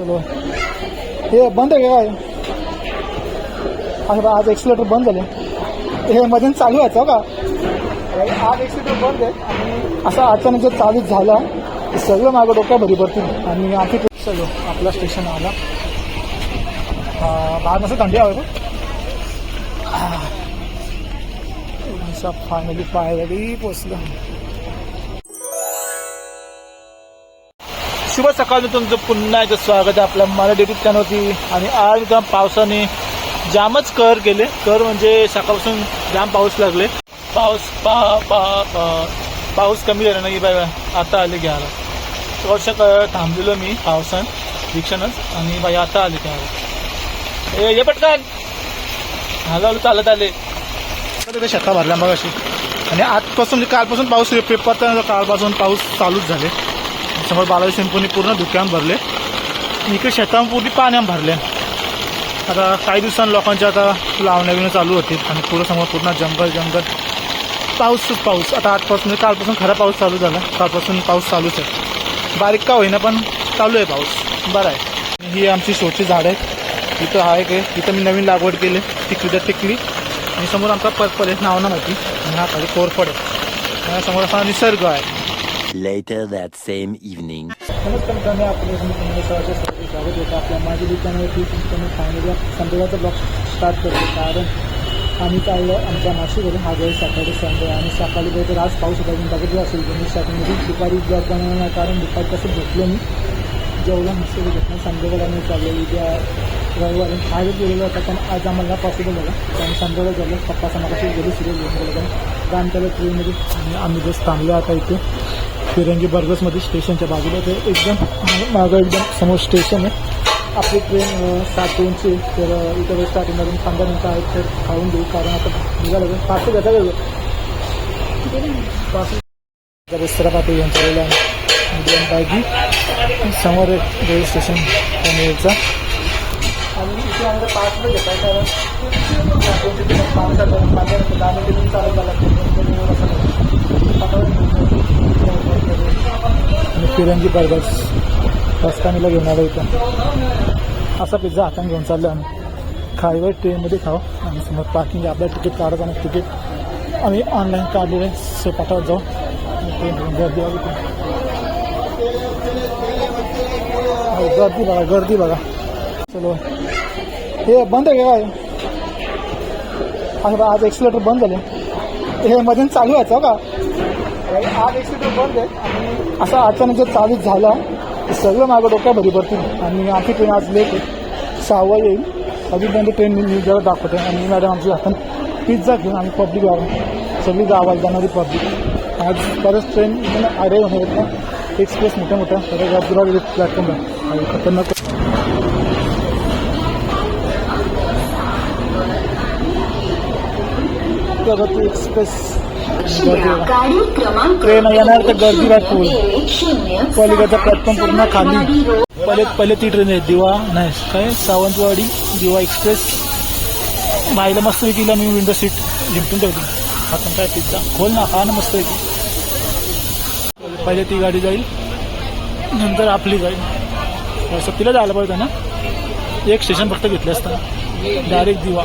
चलो. हे बंद आहे काय? असं आज एक्सिलेटर बंद झाले. हे मधून चालू व्हायचं का? आज एक्सिलेटर बंद आहे. आणि असं अचानक जर चालू झाला सगळं मागं डोक्या भरी पडतील आणि आधी चलो आपला स्टेशन आला. बाहेर नसं थंडी हवं का फायनली पायरी पोचलो. शुभ सकाळ तुमचं पुन्हा एकदा स्वागत आहे आपल्या मराठी युट्यूब चॅनलवरती आणि आज एकदम पावसाने जामच कर केले. कर म्हणजे सकाळपासून जाम पाऊस लागले. पाऊस पा पा पा पाऊस कमी झाला नाही बाय आता आले घ्यायला थोडशा थांबलेलो मी पावसान रिक्षानंच आणि बाई आता आले घ्यायला ए ये पटकन. हळूहळू चालत आले. शेता भरल्या मग अशी आणि आजपासून म्हणजे कालपासून पाऊस पेपर कालपासून पाऊस चालूच झाले. समोर बालाजी सिंपूने पूर्ण धुक्यान भरले. इकडे शेतावर पूर्ण पाण्यात भरले. आता काही दिवसांनी लोकांच्या आता लावण्या बिवण्या चालू होतील आणि पुढं समोर पूर्ण जंगल जंगल. पाऊसच पाऊस. आता आजपासून म्हणजे कालपासून खरा पाऊस चालू झाला. कालपासून पाऊस चालूच आहे. बारीक का होईना पण चालू आहे पाऊस. बरं आहे. ही आमची शोची झाडं आहेत. इथं आहे. काय इथं मी नवीन लागवड केली. तिकली तर टिकली. आणि समोर आमचा परत आहे नाव ना माहिती. आणि हा खाली कोरफड आहे. समोर असा निसर्ग आहे. Later that same evening. नमस्कार मित्रांनो आपल्या तुम्ही स्वागत होतं आपल्या माझ्या दुकानावरती तुमचं फायनली संध्याकाळचा ब्लॉग स्टार्ट करतो कारण आम्ही चाललो आमच्या नाशिकवरून हा वेळ सकाळी संडे आणि सकाळी जर आज पाऊस होता तुम्ही बघितलं असेल की मी दुपारी ब्लॉग बनवणार कारण दुपारी कसं झोपलो मी जेवढं मस्त घेतलं संध्याकाळी आम्ही चाललो उद्या रविवारी आजच गेलेलो होता पण आज आम्हाला पॉसिबल झालं कारण संध्याकाळ झालं पप्पा समाजाशी गेली सिरियल घेऊन गेलो कारण त्याला ट्रेनमध्ये आम्ही जस्ट थांबलो आता इथे फिरंगी बर्गसमध्ये स्टेशनच्या बाजूला ते एकदम मागं एकदम समोर स्टेशन आहे. आपली ट्रेन सात दोनची तर अं, स्टार्टिंगमधून पंधरा मिनटं आहेत तर खाऊन देऊ कारण आता निघालं पाच घेता गेलो पाच रेस्टॉरंट पाठी घेऊन आहे. दोन बायकी समोर एक रेल्वे स्टेशन पनवेलचा आणि इथे आम्हाला पाच मिनिट घेत आहे कारण पाच आणि फिरंगी बर्गर्स रस्तानीला घेऊन आलो इथं. असा पिझ्झा हाताने घेऊन चाललो आम्ही. खायवर ट्रेनमध्ये खाऊ. आणि समोर पार्किंग आपलं तिकीट काढत आणि तिकीट आम्ही ऑनलाईन काढलेलं आहे. सो जाऊ. ट्रेन घेऊन गर्दी बघा हो, गर्दी बघा गर्दी बघा. चलो. हे बंद आहे आणि काय बा, आज एक्सिलेटर बंद झाले. हे मध्ये चालू व्हायचं हो का? आज एक्सिलेटर बंद आहे. आणि असा अचानक जर चालू झाला सगळं मागं डोक्या भरी पडतील आणि आमची ट्रेन आज लेट आहे. सहावा येईल. अजूनपर्यंत ट्रेन मी जरा दाखवते. आणि मॅडम आमची आपण पिझ्झा घेऊन आणि पब्लिक गाव सगळी गावाला जाणारी पब्लिक आज बरंच ट्रेन अरे होणार आहेत ना. एक्सप्रेस मोठ्या मोठ्या सगळ्या प्लॅटफॉर्म प्लॅटफॉर्मला खतरनाक प्रगती एक्सप्रेस ट्रेन येणार तर गर्दी वाटून शून्य पलीकडचा प्लॅटफॉर्म पूर्ण खाली. पहिले पहिले ती ट्रेन आहे दिवा नाही काय? सावंतवाडी दिवा एक्सप्रेस. बाईला मस्त तिला मी विंडो सीट जिंकून ठेवते. आपण काय पिझ्झा खोल ना खा ना मस्त पैकी पहिले ती गाडी जाईल नंतर आपली जाईल असं तिला जायला पाहिजे ना? एक स्टेशन फक्त घेतलं असतं. डायरेक्ट दिवा.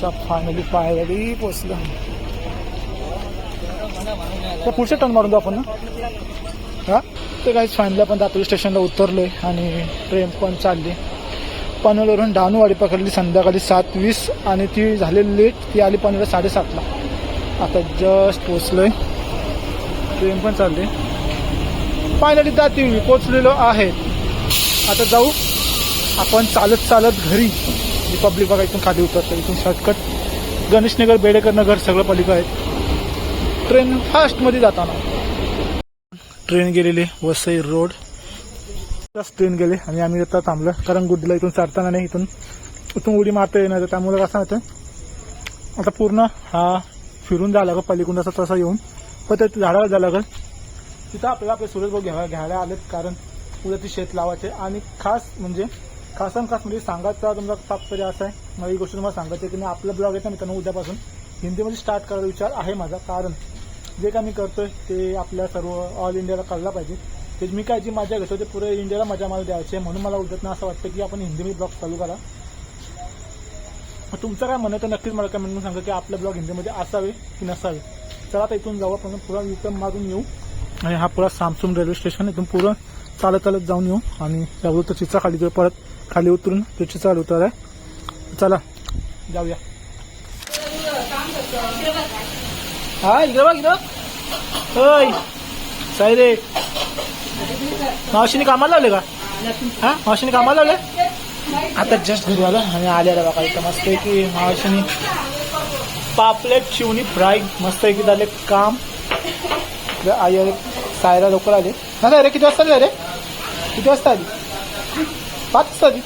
का फायनली पायरी पोचलो तर पुढचे टर्न मारून जाऊ आपण ना? ते काहीच फायनली आपण दापोली स्टेशनला उतरले आणि ट्रेन पण चालली. पनवेलवरून डहाणूवाडी पकडली संध्याकाळी सात वीस आणि ती झाली लेट ती आली पनवेल साडेसातला. आता जस्ट पोचलोय ट्रेन पण चालली. फायनली दाती पोचलेलो आहे. आता जाऊ. आपण चालत चालत घरी. रिपब्लिक बघा इथून खाली उतरतो इथून शॉर्टकट गणेशनगर बेडेकर नगर सगळं पलिका आहे. ट्रेन फास्टमध्ये जाताना. ट्रेन गेलेली वसई रोड ट्रेन गेले आणि आम्ही आता थांबलो. कारण गुड्डीला इथून चढताना नाही इथून इथून उडी मारता येणार त्यामुळे कसं होतं. आता पूर्ण हा फिरून जायला लागल पलीकडून असं तसं येऊन. पण ते झाडावर जायला लागल तिथं आपल्याला आपले सूरज भाऊ घ्यायला घ्यायला आलेत कारण उद्या ती शेत लावायचे. आणि खास म्हणजे खासन खास म्हणजे सांगायचा तुमचा तात्पर्य असं आहे. मला ही गोष्ट तुम्हाला सांगायची आहे की मी आपला ब्लॉग आहे ना मित्रांनो उद्यापासून हिंदीमध्ये स्टार्ट करायचा विचार आहे माझा. कारण जे काय मी करतोय ते आपल्या सर्व ऑल इंडियाला कळलं पाहिजे. ते मी काय जी मजा घेतो ते पुरे इंडियाला मजा मला द्यायची आहे म्हणून मला उद्यातनं असं वाटतं की आपण हिंदीमध्ये ब्लॉग चालू करा. तुमचं काय म्हणणं तर नक्कीच मला काय म्हणून सांगा की आपलं ब्लॉग हिंदीमध्ये असावे की नसावे. चला आता इथून जाऊ आपण. पुरा विक्रम मारून येऊ. आणि हा पुरा सामसूम रेल्वे स्टेशन इथून पुरं चालत चालत जाऊन येऊ. आणि त्याबरोबर तर चिचा खाली परत. खाली उतरून तो चालू उतर चला जाऊया. हा इकडे बघ इकडं होय. साई रे मावशीने कामाला लावले का? हा मावशीने कामाला लावले? आता जस्ट घरी आलं आणि आलेला बघा इथं मस्त आहे की मावशीने पापलेट शिवणी फ्राय मस्त आहे की झाले काम. आई सायरा लवकर आले. नाही रे किती वाजता रे किती वाजता आली? पाच वाजता आली